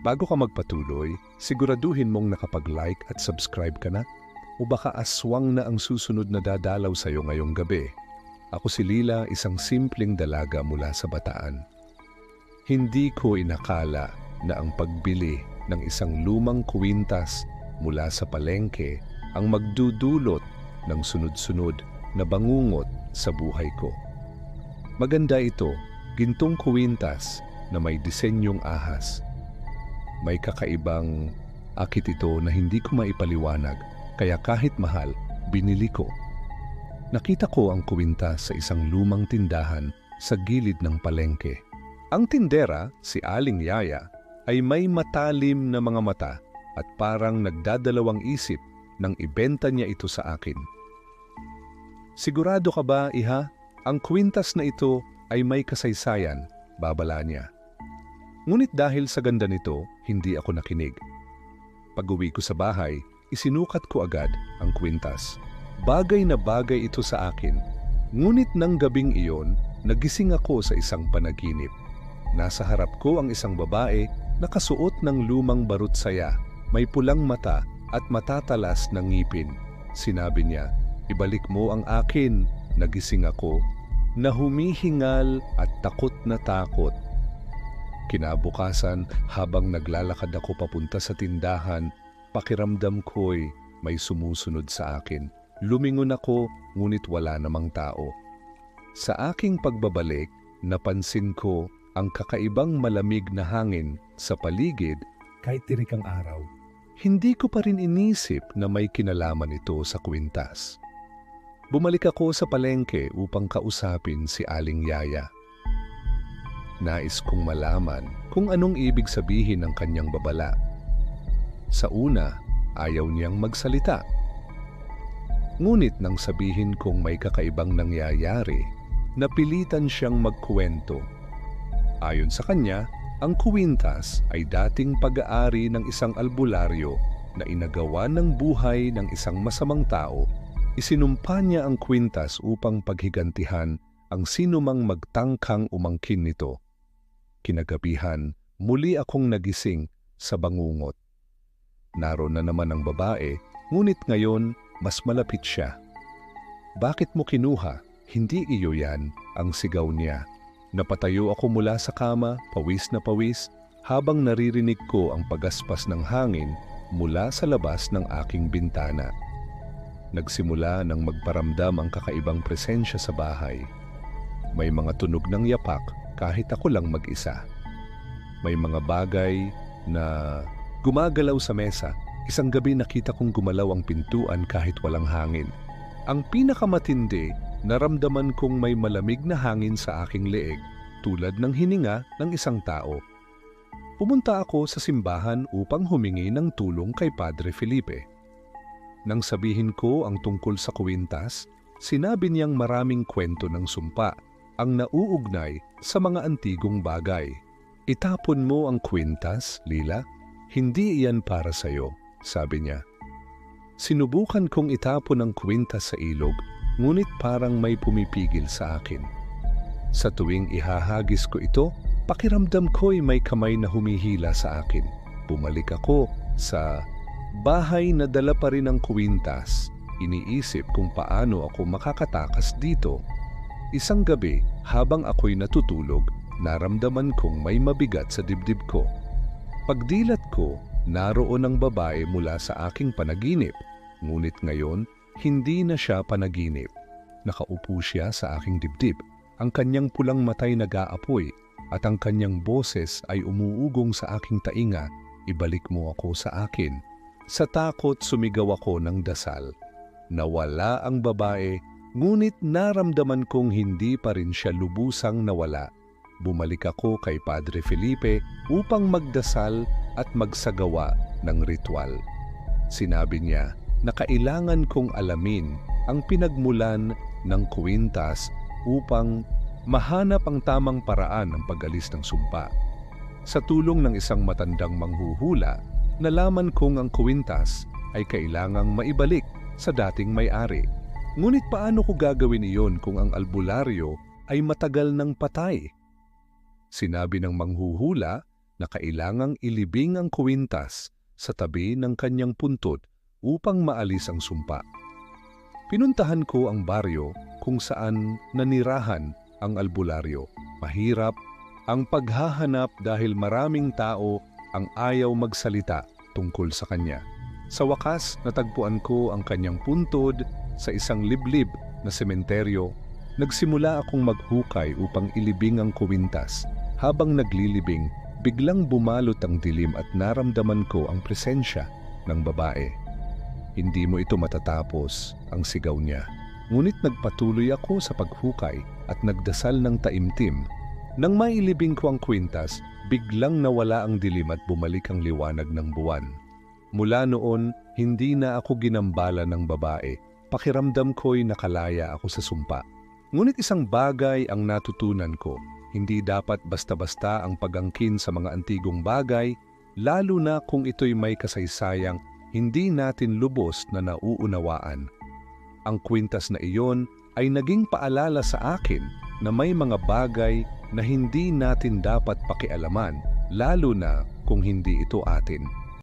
Bago ka magpatuloy, siguraduhin mong nakapag-like at subscribe ka na o baka aswang na ang susunod na dadalaw sa iyo ngayong gabi. Ako si Lila, isang simpleng dalaga mula sa Bataan. Hindi ko inakala na ang pagbili ng isang lumang kwintas mula sa palengke ang magdudulot ng sunod-sunod na bangungot sa buhay ko. Maganda ito, gintong kwintas na may disenyong ahas. May kakaibang akit ito na hindi ko maipaliwanag kaya kahit mahal, binili ko. Nakita ko ang kwintas sa isang lumang tindahan sa gilid ng palengke. Ang tindera, si Aling Yaya, ay may matalim na mga mata at parang nagdadalawang isip nang ibenta niya ito sa akin. Sigurado ka ba, Iha? Ang kwintas na ito ay may kasaysayan, babala niya. Ngunit dahil sa ganda nito, hindi ako nakinig. Pag-uwi ko sa bahay, isinukat ko agad ang kwintas. Bagay na bagay ito sa akin. Ngunit ng gabing iyon, nagising ako sa isang panaginip. Nasa harap ko ang isang babae na kasuot ng lumang barut saya, may pulang mata at matatalas ng ngipin. Sinabi niya, ibalik mo ang akin. Nagising ako na humihingal at takot na takot Kinabukasan, habang naglalakad ako papunta sa tindahan, pakiramdam ko'y may sumusunod sa akin. Lumingon ako, ngunit wala namang tao. Sa aking pagbabalik, napansin ko ang kakaibang malamig na hangin sa paligid kahit tirik ang araw. Hindi ko pa rin inisip na may kinalaman ito sa kwintas. Bumalik ako sa palengke upang kausapin si Aling Yaya. Nais kong malaman kung anong ibig sabihin ng kanyang babala. Sa una, ayaw niyang magsalita. Ngunit nang sabihin kong may kakaibang nangyayari, napilitan siyang magkuwento. Ayon sa kanya, ang kuwintas ay dating pag-aari ng isang albularyo na inagawa ng buhay ng isang masamang tao. Isinumpa niya ang kwintas upang paghigantihan ang sinumang magtangkang umangkin nito. Kinagabihan, muli akong nagising sa bangungot. Naroon na naman ang babae, ngunit ngayon mas malapit siya. Bakit mo kinuha? Hindi iyo yan, ang sigaw niya. Napatayo ako mula sa kama, pawis na pawis, habang naririnig ko ang pagaspas ng hangin mula sa labas ng aking bintana. Nagsimula nang magparamdam ang kakaibang presensya sa bahay. May mga tunog ng yapak kahit ako lang mag-isa. May mga bagay na gumagalaw sa mesa. Isang gabi nakita kong gumalaw ang pintuan kahit walang hangin. Ang pinakamatindi, naramdaman kong may malamig na hangin sa aking leeg tulad ng hininga ng isang tao. Pumunta ako sa simbahan upang humingi ng tulong kay Padre Felipe. Nang sabihin ko ang tungkol sa kwintas, sinabi niyang maraming kwento ng sumpa ang nauugnay sa mga antigong bagay. Itapon mo ang kwintas, Lila. Hindi iyan para sa iyo, sabi niya. Sinubukan kong itapon ang kwintas sa ilog, ngunit parang may pumipigil sa akin. Sa tuwing ihahagis ko ito, pakiramdam ko'y may kamay na humihila sa akin. Bumalik ako sa bahay na dala pa rin ang kwintas. Iniisip kung paano ako makakatakas dito Isang gabi, habang ako'y natutulog, naramdaman kong may mabigat sa dibdib ko. Pagdilat ko, naroon ang babae mula sa aking panaginip, ngunit ngayon, hindi na siya panaginip. Nakaupo siya sa aking dibdib. Ang kanyang pulang matay nag-aapoy at ang kanyang boses ay umuugong sa aking tainga, ibalik mo ako sa akin. Sa takot sumigaw ako ng dasal. Nawala ang babae Ngunit naramdaman kong hindi pa rin siya lubusang nawala. Bumalik ako kay Padre Felipe upang magdasal at magsagawa ng ritual. Sinabi niya na kailangan kong alamin ang pinagmulan ng kuwintas upang mahanap ang tamang paraan ng pag-alis ng sumpa. Sa tulong ng isang matandang manghuhula, nalaman kong ang kuwintas ay kailangang maibalik sa dating may-ari Ngunit paano ko gagawin iyon kung ang albularyo ay matagal ng patay? Sinabi ng manghuhula na kailangang ilibing ang kuwintas sa tabi ng kanyang puntod upang maalis ang sumpa. Pinuntahan ko ang baryo kung saan nanirahan ang albularyo. Mahirap ang paghahanap dahil maraming tao ang ayaw magsalita tungkol sa kanya. Sa wakas, natagpuan ko ang kanyang puntod sa isang liblib na sementeryo. Nagsimula akong maghukay upang ilibing ang kuwintas. Habang naglilibing, biglang bumalot ang dilim at naramdaman ko ang presensya ng babae. Hindi mo ito matatapos, ang sigaw niya. Ngunit nagpatuloy ako sa paghukay at nagdasal ng taimtim. Nang mailibing ko ang kwintas, biglang nawala ang dilim at bumalik ang liwanag ng buwan. Mula noon, hindi na ako ginambala ng babae. Pakiramdam ko'y nakalaya ako sa sumpa. Ngunit isang bagay ang natutunan ko. Hindi dapat basta-basta ang pagangkin sa mga antigong bagay, lalo na kung ito'y may kasaysayang hindi natin lubos na nauunawaan. Ang kwintas na iyon ay naging paalala sa akin na may mga bagay na hindi natin dapat pakialaman, lalo na kung hindi ito atin.